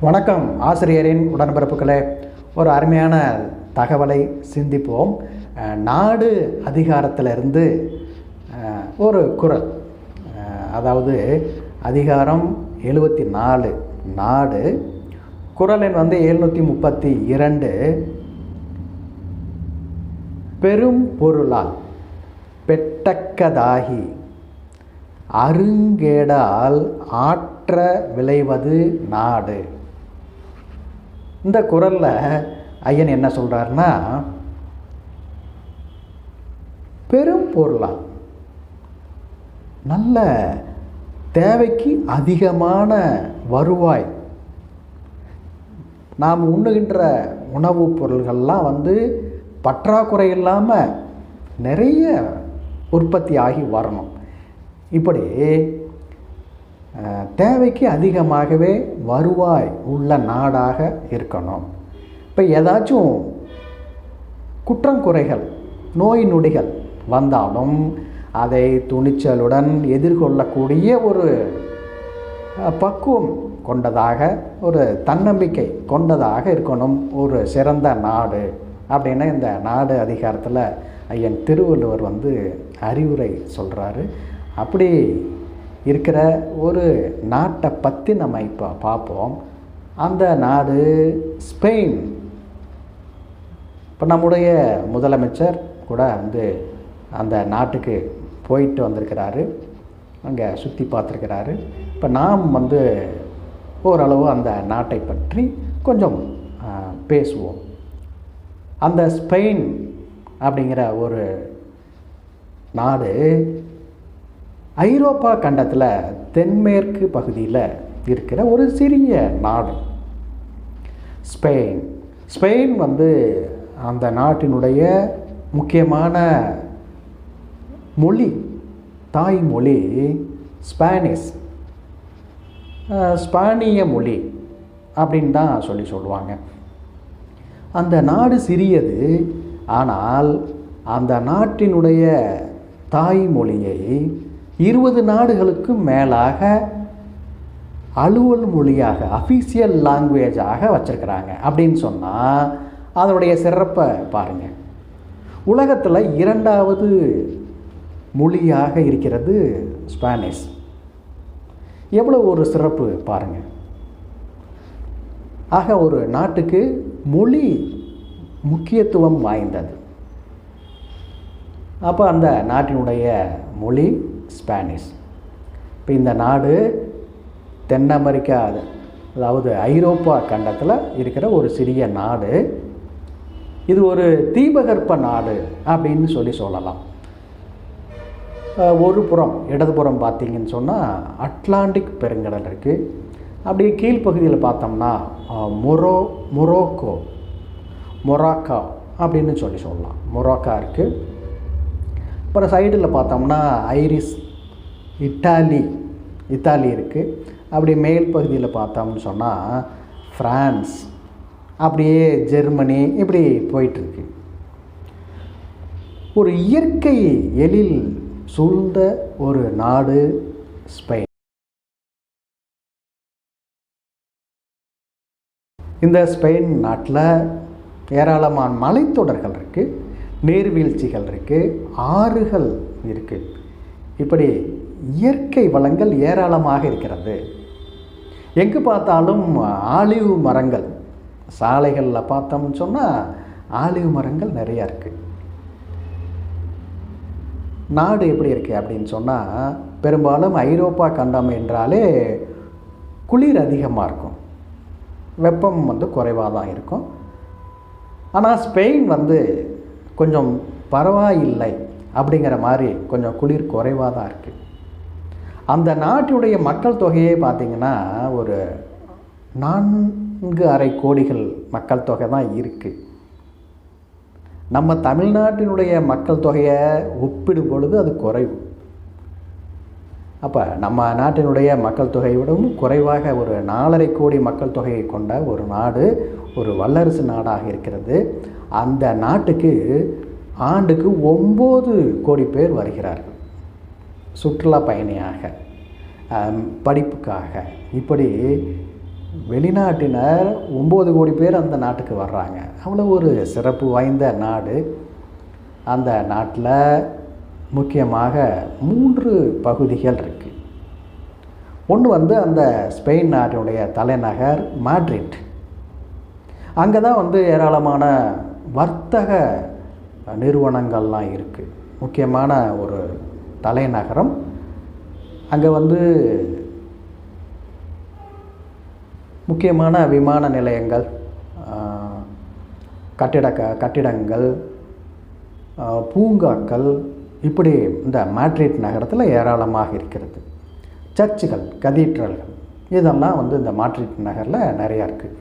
வணக்கம் ஆசிரியரின் உடன்பிறப்புகளே. ஒரு அருமையான தகவலை சிந்திப்போம். நாடு அதிகாரத்திலிருந்து ஒரு குரல். அதாவது அதிகாரம் எழுபத்தி நாலு நாடு. குரல் எண் வந்து எழுநூற்றி முப்பத்தி இரண்டு பெரும் பொருளால் பெட்டக்கதாகி அருங்கேடால் ஆற்ற விளைவது நாடு. இந்த குரலில் ஐயன் என்ன சொல்கிறாருன்னா பெரும் பொருளாக நல்ல தேவைக்கு அதிகமான வருவாய். நாம் உண்ணுகின்ற உணவுப் பொருள்கள்லாம் வந்து பற்றாக்குறை இல்லாமல் நிறைய உற்பத்தி ஆகி வரணும். இப்படி தேவைக்கு அதிகமாகவே வருவாய் உள்ள நாடாக இருக்கணும். இப்போ ஏதாச்சும் குற்றம் குறைகள் நோய் நொடிகள் வந்தாலும் அதை துணிச்சலுடன் எதிர்கொள்ளக்கூடிய ஒரு பக்குவம் கொண்டதாக ஒரு தன்னம்பிக்கை கொண்டதாக இருக்கணும் ஒரு சிறந்த நாடு அப்படின்னு இந்த நாடு அதிகாரத்தில் ஐயன் திருவள்ளுவர் வந்து அறிவுரை சொல்கிறாரு அப்படி இருக்கிற ஒரு நாட்டை பற்றி நம்ம இப்போ பார்ப்போம். அந்த நாடு ஸ்பெயின். இப்போ நம்முடைய முதலமைச்சர் கூட வந்து அந்த நாட்டுக்கு போயிட்டு வந்திருக்கிறாரு. அங்கே சுற்றி பார்த்துருக்கிறாரு. இப்போ நாம் வந்து ஓரளவு அந்த நாட்டை பற்றி கொஞ்சம் பேசுவோம். அந்த ஸ்பெயின் அப்படிங்கிற ஒரு நாடு ஐரோப்பா கண்டத்தில் தென்மேற்கு பகுதியில் இருக்கிற ஒரு சிறிய நாடு. ஸ்பெயின். ஸ்பெயின் வந்து அந்த நாட்டினுடைய முக்கியமான மொழி தாய்மொழி ஸ்பானிஷ். ஸ்பானிய மொழி அப்படின்னு தான் சொல்லி சொல்லுவாங்க. அந்த நாடு சிறியது ஆனால் அந்த நாட்டினுடைய தாய்மொழியை இருபது நாடுகளுக்கும் மேலாக அலுவல் மொழியாக அஃபீஷியல் லாங்குவேஜாக வச்சுருக்கிறாங்க. அப்படின்னு சொன்னால் அதனுடைய சிறப்பை பாருங்கள் உலகத்தில் இரண்டாவது மொழியாக இருக்கிறது ஸ்பானிஷ். எவ்வளோ ஒரு சிறப்பு பாருங்கள் ஆக ஒரு நாட்டுக்கு மொழி முக்கியத்துவம் வாய்ந்தது. அப்போ அந்த நாட்டினுடைய மொழி ஸ்பானிஷ் இப்போ இந்த நாடு தென் அமெரிக்கா அதாவது ஐரோப்பா கண்டத்தில் இருக்கிற ஒரு சிறிய நாடு. இது ஒரு தீபகற்ப நாடு அப்படின்னு சொல்லி சொல்லலாம். ஒரு புறம் இடதுபுறம் பார்த்தீங்கன்னு சொன்னால் அட்லாண்டிக் பெருங்கடல் இருக்குது அப்படியே கீழ்ப்பகுதியில் பார்த்தோம்னா மொரோ மொரோக்கோ மொராக்கா அப்படின்னு சொல்லி சொல்லலாம். மொராக்கா இருக்குது அப்புறம் சைடில் பார்த்தோம்னா ஐரிஸ் இட்டாலி இத்தாலி இருக்குது அப்படி மேல் பகுதியில் பார்த்தோம்னு சொன்னால் ஃப்ரான்ஸ் அப்படியே ஜெர்மனி இப்படி போயிட்டுருக்கு ஒரு இயற்கை எழில் சூழ்ந்த ஒரு நாடு ஸ்பெயின். இந்த ஸ்பெயின் நாட்டில் ஏராளமான மலைத்தொடர்கள் இருக்குது நீர்வீழ்ச்சிகள் இருக்குது ஆறுகள் இருக்குது இப்படி இயற்கை வளங்கள் ஏராளமாக இருக்கிறது. எங்கே பார்த்தாலும் ஆலிவ் மரங்கள். சாலைகளில் பார்த்தோம்னு சொன்னால் ஆலிவ் மரங்கள் நிறையா இருக்குது நாடு எப்படி இருக்குது அப்படின்னு சொன்னால் பெரும்பாலும் ஐரோப்பா கண்டம் என்றாலே குளிர் அதிகமாக இருக்கும். வெப்பம் வந்து குறைவாக தான் இருக்கும். ஆனால் ஸ்பெயின் வந்து கொஞ்சம் பரவாயில்லை அப்படிங்கிற மாதிரி கொஞ்சம் குளிர் குறைவாக தான் இருக்குது அந்த நாட்டுடைய மக்கள் தொகையே பார்த்திங்கன்னா ஒரு நான்கு அரை கோடிகள் மக்கள் தொகை தான் இருக்குது நம்ம தமிழ்நாட்டினுடைய மக்கள் தொகையை ஒப்பிடும் பொழுது அது குறைவு. அப்போ நம்ம நாட்டினுடைய மக்கள் தொகையை விடவும் குறைவாக ஒரு நாலரை கோடி மக்கள் தொகையை கொண்ட ஒரு நாடு ஒரு வல்லரசு நாடாக இருக்கிறது. அந்த நாட்டுக்கு ஆண்டுக்கு ஒம்பது கோடி பேர் வருகிறார்கள். சுற்றுலா பயணியாக படிப்புக்காக. இப்படி வெளிநாட்டினர் ஒம்பது கோடி பேர் அந்த நாட்டுக்கு வர்றாங்க. அவ்வளோ ஒரு சிறப்பு வாய்ந்த நாடு. அந்த நாட்டில் முக்கியமாக மூன்று பகுதிகள் இருக்குது ஒன்று வந்து அந்த ஸ்பெயின் நாட்டினுடைய தலைநகர் மாட்ரிட். அங்கே தான் வந்து ஏராளமான வர்த்தக நிறுவனங்கள்லாம் இருக்குது முக்கியமான ஒரு தலைநகரம். அங்கே வந்து முக்கியமான விமான நிலையங்கள் கட்டிட கட்டிடங்கள் பூங்காக்கள் இப்படி இந்த மேட்ரிட் நகரத்தில் ஏராளமாக இருக்கிறது. சர்ச்சுகள் கதீட்ரல்கள் இதெல்லாம் வந்து இந்த மாட்ரிட் நகரில் நிறையா இருக்குது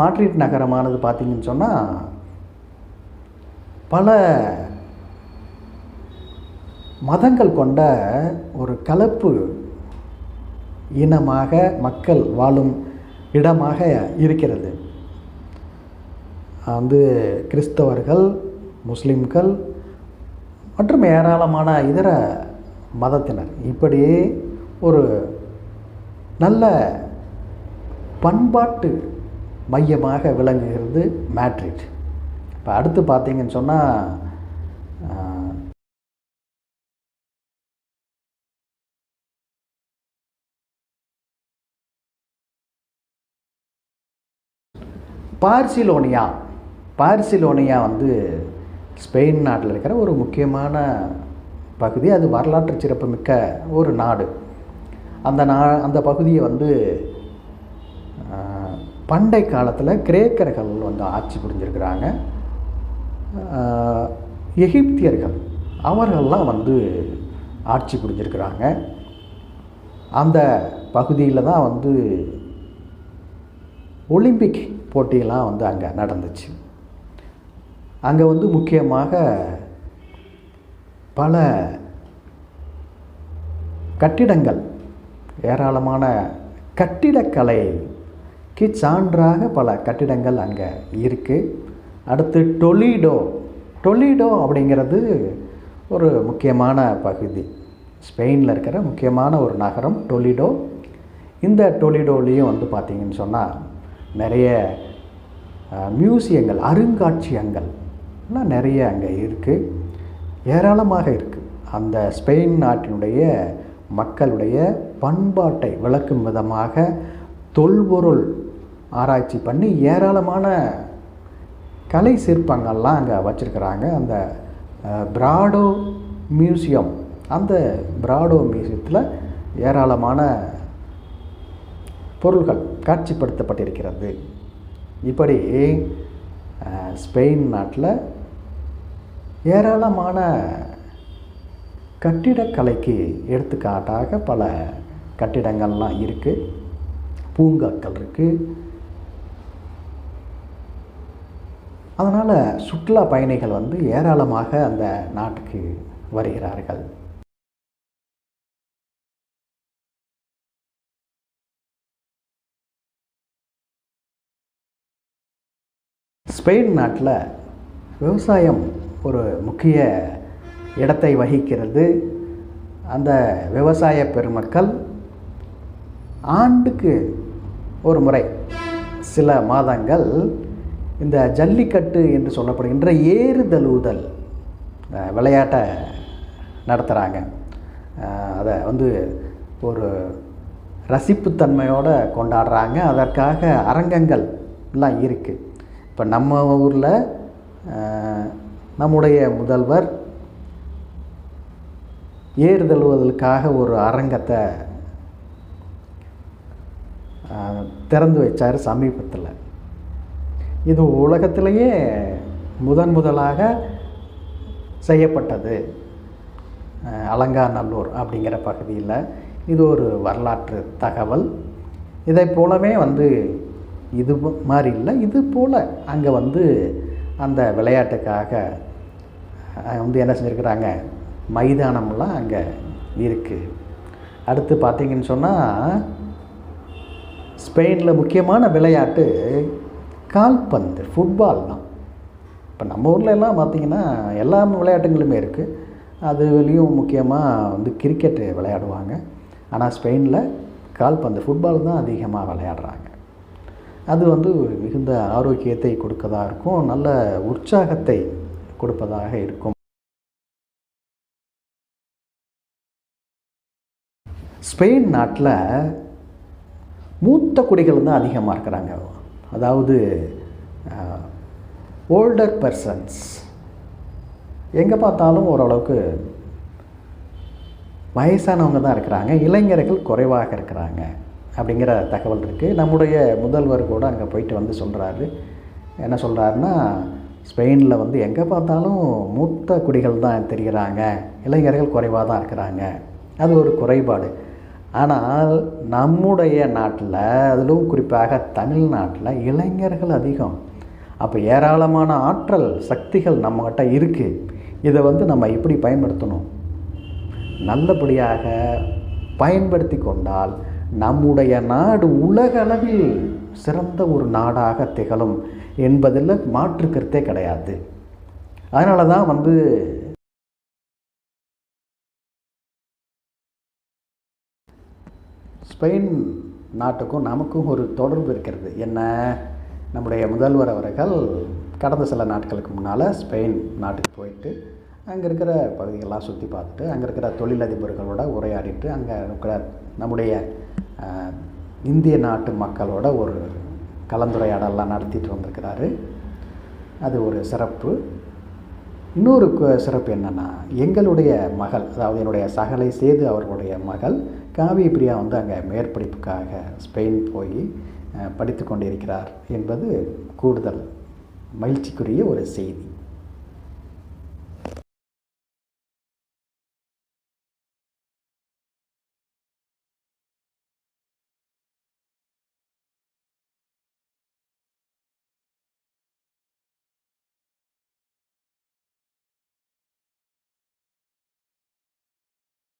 மாட்ரிட் நகரமானது பார்த்திங்கன்னு சொன்னால் பல மதங்கள் கொண்ட ஒரு கலப்பு இனமாக மக்கள் வாழும் இடமாக இருக்கிறது. வந்து கிறிஸ்தவர்கள் முஸ்லிம்கள் மற்றும் ஏராளமான இதர மதத்தினர். இப்படி ஒரு நல்ல பண்பாட்டு மையமாக விளங்குகிறது மேட்ரிட். இப்போ அடுத்து பார்த்தீங்கன்னு சொன்னால் பார்சிலோனியா. பார்சிலோனியா வந்து ஸ்பெயின் நாட்டில் இருக்கிற ஒரு முக்கியமான பகுதி. அது வரலாற்று சிறப்புமிக்க ஒரு நாடு. அந்த நா அந்த பகுதியை வந்து பண்டை காலத்தில் கிரேக்கர்கள் வந்து ஆட்சி புரிஞ்சிருக்கிறாங்க. எகிப்தியர்கள் அவர்கள்லாம் வந்து ஆட்சி புரிஞ்சிருக்கிறாங்க. அந்த பகுதியில் தான் வந்து ஒலிம்பிக் போட்டியெல்லாம் வந்து அங்கே நடந்துச்சு. அங்கே வந்து முக்கியமாக பல கட்டிடங்கள் ஏராளமான கட்டிடக்கலைக்கு சான்றாக பல கட்டிடங்கள் அங்கே இருக்குது அடுத்து டொலிடோ. டொலிடோ அப்படிங்கிறது ஒரு முக்கியமான பகுதி. ஸ்பெயினில் இருக்கிற முக்கியமான ஒரு நகரம் டொலிடோ. இந்த டொலிடோலேயும் வந்து பார்த்திங்கன்னு சொன்னால் நிறைய மியூசியங்கள் அருங்காட்சியகங்கள் எல்லாம் நிறைய அங்கே இருக்குது ஏராளமாக இருக்குது அந்த ஸ்பெயின் நாட்டினுடைய மக்களுடைய பண்பாட்டை விளக்கும் விதமாக தொல்பொருள் ஆராய்ச்சி பண்ணி ஏராளமான கலை சிற்பங்கள்லாம் அங்கே வச்சுருக்கிறாங்க. அந்த பிராடோ மியூசியம். அந்த பிராடோ மியூசியத்தில் ஏராளமான பொருள்கள் காட்சிப்படுத்தப்பட்டிருக்கிறது. இப்படி ஸ்பெயின் நாட்டில் ஏராளமான கட்டிடக்கலைக்கு எடுத்துக்காட்டாக பல கட்டிடங்கள்லாம் இருக்குது பூங்காக்கள் இருக்குது அதனால் சுற்றுலா பயணிகள் வந்து ஏராளமாக அந்த நாட்டுக்கு வருகிறார்கள். ஸ்பெயின் நாட்டில் விவசாயம் ஒரு முக்கிய இடத்தை வகிக்கிறது. அந்த விவசாய பெருமக்கள் ஆண்டுக்கு ஒரு முறை சில மாதங்கள் இந்த ஜல்லிக்கட்டு என்று சொல்லப்படுகின்ற ஏறுதழுவுதல் விளையாட்டை நடத்துகிறாங்க அதை வந்து ஒரு ரசிப்புத்தன்மையோடு கொண்டாடுறாங்க. அதற்காக அரங்கங்கள் எல்லாம் இருக்குது இப்போ நம்ம ஊரில் நம்முடைய முதல்வர் ஏறுதழுவதற்காக ஒரு அரங்கத்தை திறந்து வச்சார் சமீபத்தில். இது உலகத்திலேயே முதன் முதலாக செய்யப்பட்டது. அலங்காநல்லூர் அப்படிங்கிற பகுதியில் இது ஒரு வரலாற்று தகவல். இதை போலவே வந்து இது மாதிரி இல்லை இது போல் அங்கே வந்து அந்த விளையாட்டுக்காக வந்து என்ன செஞ்சுருக்கிறாங்க? மைதானம்லாம் அங்கே இருக்குது அடுத்து பார்த்திங்கன்னு சொன்னால் ஸ்பெயினில் முக்கியமான விளையாட்டு கால்பந்து ஃபுட்பால் தான். இப்போ நம்ம ஊரில் எல்லாம் பார்த்திங்கன்னா எல்லா விளையாட்டுங்களுமே இருக்குது அதுலேயும் முக்கியமாக வந்து கிரிக்கெட்டு விளையாடுவாங்க. ஆனால் ஸ்பெயினில் கால்பந்து ஃபுட்பால் தான் அதிகமாக விளையாடுறாங்க. அது வந்து மிகுந்த ஆரோக்கியத்தை கொடுக்கதாக இருக்கும். நல்ல உற்சாகத்தை கொடுப்பதாக இருக்கும். ஸ்பெயின் நாட்டில் மூத்த குடிகள் தான் அதிகமாக இருக்கிறாங்க. அதாவது ஓல்டர் பர்சன்ஸ் எங்கே பார்த்தாலும் ஓரளவுக்கு வயசானவங்க தான் இருக்கிறாங்க இளைஞர்கள் குறைவாக இருக்கிறாங்க அப்படிங்கிற தகவல் இருக்குது நம்முடைய முதல்வர் கூட அங்கே போயிட்டு வந்து சொல்கிறாரு என்ன சொல்கிறாருன்னா ஸ்பெயினில் வந்து எங்கே பார்த்தாலும் மூத்த குடிகள் தான் தெரிகிறாங்க இளைஞர்கள் குறைவாக தான் இருக்கிறாங்க. அது ஒரு குறைபாடு. ஆனால் நம்முடைய நாட்டில் அதிலும் குறிப்பாக தமிழ்நாட்டில் இளைஞர்கள் அதிகம். அப்போ ஏராளமான ஆற்றல் சக்திகள் நம்மகிட்ட இருக்குது இதை வந்து நம்ம எப்படி பயன்படுத்தணும்? நல்லபடியாக பயன்படுத்தி கொண்டால் நம்முடைய நாடு உலக அளவில் சிறந்த ஒரு நாடாக திகழும் என்பதில் மாற்று கருத்தே கிடையாது. அதனால தான் வந்து ஸ்பெயின் நாட்டுக்கும் நமக்கும் ஒரு தொடர்பு இருக்கிறது. என்ன? நம்முடைய முதல்வர் அவர்கள் கடந்த சில நாட்களுக்கு முன்னால் ஸ்பெயின் நாட்டுக்கு போயிட்டு அங்கே இருக்கிற பகுதிகளெலாம் சுற்றி பார்த்துட்டு அங்கே இருக்கிற தொழிலதிபர்களோட உரையாடிட்டு அங்கே இருக்கிற நம்முடைய இந்திய நாட்டு மக்களோட ஒரு கலந்துரையாடலாம் நடத்திட்டு வந்திருக்கிறாரு. அது ஒரு சிறப்பு. இன்னொரு சிறப்பு என்னென்னா எங்களுடைய மகள் அதாவது என்னுடைய சகலை சேது அவர்களுடைய மகள் காவி பிரியா வந்து அங்கே மேற்படிப்புக்காக ஸ்பெயின் போய் படித்து கொண்டிருக்கிறார் என்பது கூடுதல் மகிழ்ச்சிக்குரிய ஒரு செய்தி.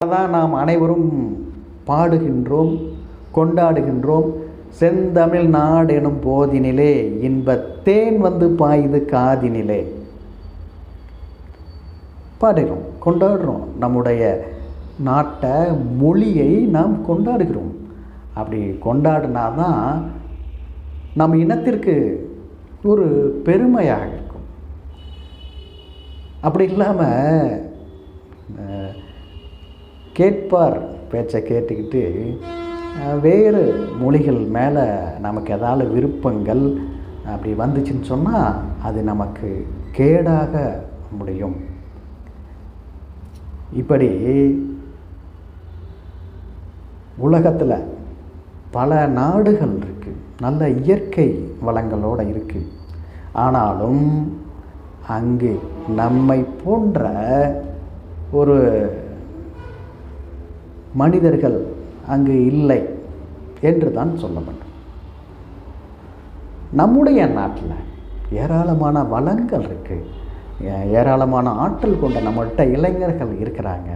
தான் நாம் அனைவரும் பாடுகின்றோம் கொண்டாடுகின்றோம். செந்தமிழ் நாடெனும் போதினிலே இன்பத்தேன் வந்து பாயுது காதினிலே. பாடுகிறோம் கொண்டாடுறோம் நம்முடைய நாட்டை மொழியை நாம் கொண்டாடுகிறோம். அப்படி கொண்டாடினா தான் நம் இனத்திற்கு ஒரு பெருமையாக இருக்கும். அப்படி இல்லாமல் கேட்பார் பேச்சை கேட்டுக்கிட்டு வேறு மொழிகள் மேலே நமக்கு ஏதாவது விருப்பங்கள் அப்படி வந்துச்சுன்னு சொன்னால் அது நமக்கு கேடாக முடியும். இப்படி உலகத்தில் பல நாடுகள் இருக்குது நல்ல இயற்கை வளங்களோடு இருக்குது ஆனாலும் அங்கு நம்மை போன்ற ஒரு மனிதர்கள் அங்கு இல்லை என்று தான் சொல்ல வேண்டும் நம்முடைய நாட்டில் ஏராளமான வளங்கள் இருக்குது ஏராளமான ஆற்றல் கொண்ட நம்மள்கிட்ட இளைஞர்கள் இருக்கிறாங்க.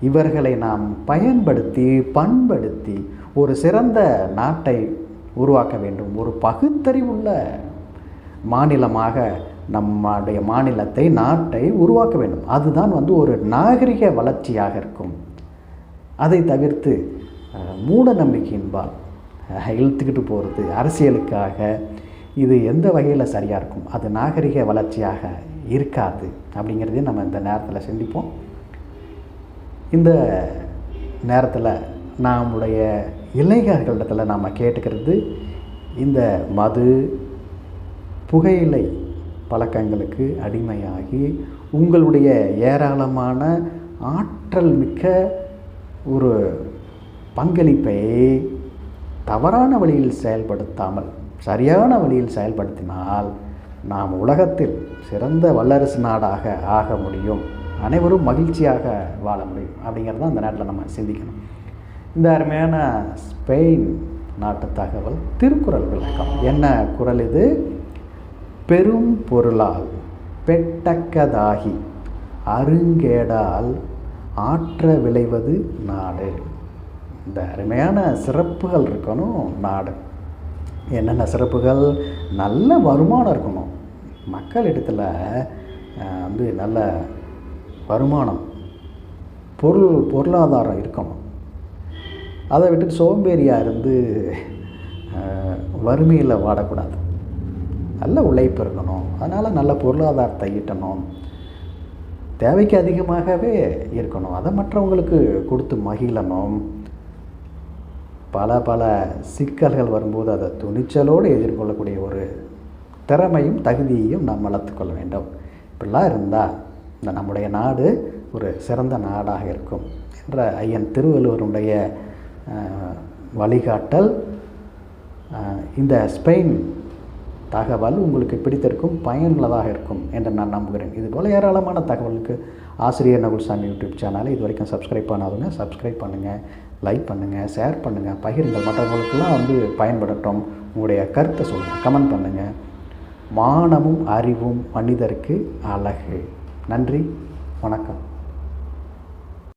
இவர்களை நாம் பயன்படுத்தி பண்படுத்தி ஒரு சிறந்த நாட்டை உருவாக்க வேண்டும். ஒரு பகுத்தறிவுள்ள மாநிலமாக நம்முடைய மாநிலத்தை நாட்டை உருவாக்க வேண்டும். அதுதான் வந்து ஒரு நாகரிக வளர்ச்சியாக இருக்கும். அதை தவிர்த்து மூட நம்பிக்கையின்பால் இழுத்துக்கிட்டு போகிறது அரசியலுக்காக இது எந்த வகையில் சரியாக இருக்கும்? அது நாகரிக வளர்ச்சியாக இருக்காது அப்படிங்கிறதையும் நம்ம இந்த நேரத்தில் சிந்திப்போம். இந்த நேரத்தில் நம்முடைய இளைஞர்களிடத்தில் நாம் கேட்டுக்கிறது இந்த மது புகையிலை பழக்கங்களுக்கு அடிமையாகி உங்களுடைய ஏராளமான ஆற்றல் மிக்க ஒரு பங்களிப்பை தவறான வழியில் செயல்படுத்தாமல் சரியான வழியில் செயல்படுத்தினால் நாம் உலகத்தில் சிறந்த வல்லரசு நாடாக ஆக முடியும். அனைவரும் மகிழ்ச்சியாக வாழ முடியும். அப்படிங்கிறத அந்த நாட்டில் நம்ம சிந்திக்கணும். இந்த அருமையான ஸ்பெயின் நாட்டு தகவல் திருக்குறள் விளக்கம். என்ன குறள் இது? பெரும் பொருளால் பெட்டக்கதாகி அருங்கேடால் ஆற்ற விளைவது நாடு. இந்த அருமையான சிறப்புகள் இருக்கணும் நாடு. என்னென்ன சிறப்புகள்? நல்ல வருமானம் இருக்கணும். மக்களிடத்தில் இடத்துல வந்து நல்ல வருமானம் பொருள் பொருளாதாரம் இருக்கணும். அதை விட்டுட்டு சோம்பேறியாக இருந்து வறுமையில் வாடக்கூடாது. நல்ல உழைப்பு இருக்கணும். அதனால் நல்ல பொருளாதாரத்தை ஈட்டணும். தேவைக்கு அதிகமாகவே இருக்கணும். அதை மற்றவங்களுக்கு கொடுத்து மகிழணும். பல பல சிக்கல்கள் வரும்போது அதை துணிச்சலோடு எதிர்கொள்ளக்கூடிய ஒரு திறமையும் தகுதியையும் நாம் வளர்த்துக்கொள்ள வேண்டும். இப்படிலாம் இருந்தால் இந்த நம்முடைய நாடு ஒரு சிறந்த நாடாக இருக்கும் என்ற ஐயன் திருவள்ளுவருடைய வழிகாட்டல் இந்த ஸ்பெயின் தகவல் உங்களுக்கு பிடித்திருக்கும் பயனுள்ளதாக இருக்கும் என்று நான் நம்புகிறேன். இதுபோல் ஏராளமான தகவலுக்கு ஆசிரியர் நகுல்சாமி யூடியூப் சேனலை இது வரைக்கும் சப்ஸ்கிரைப் பண்ணாதவங்க சப்ஸ்கிரைப் பண்ணுங்கள் லைக் பண்ணுங்கள் ஷேர் பண்ணுங்கள் பகிருங்கள். மற்றவங்களுக்கெல்லாம் வந்து பயன்படட்டும். உங்களுடைய கருத்தை சொல்லுங்கள் கமெண்ட் பண்ணுங்கள் மானமும் அறிவும் மனிதருக்கு அழகு. நன்றி வணக்கம்.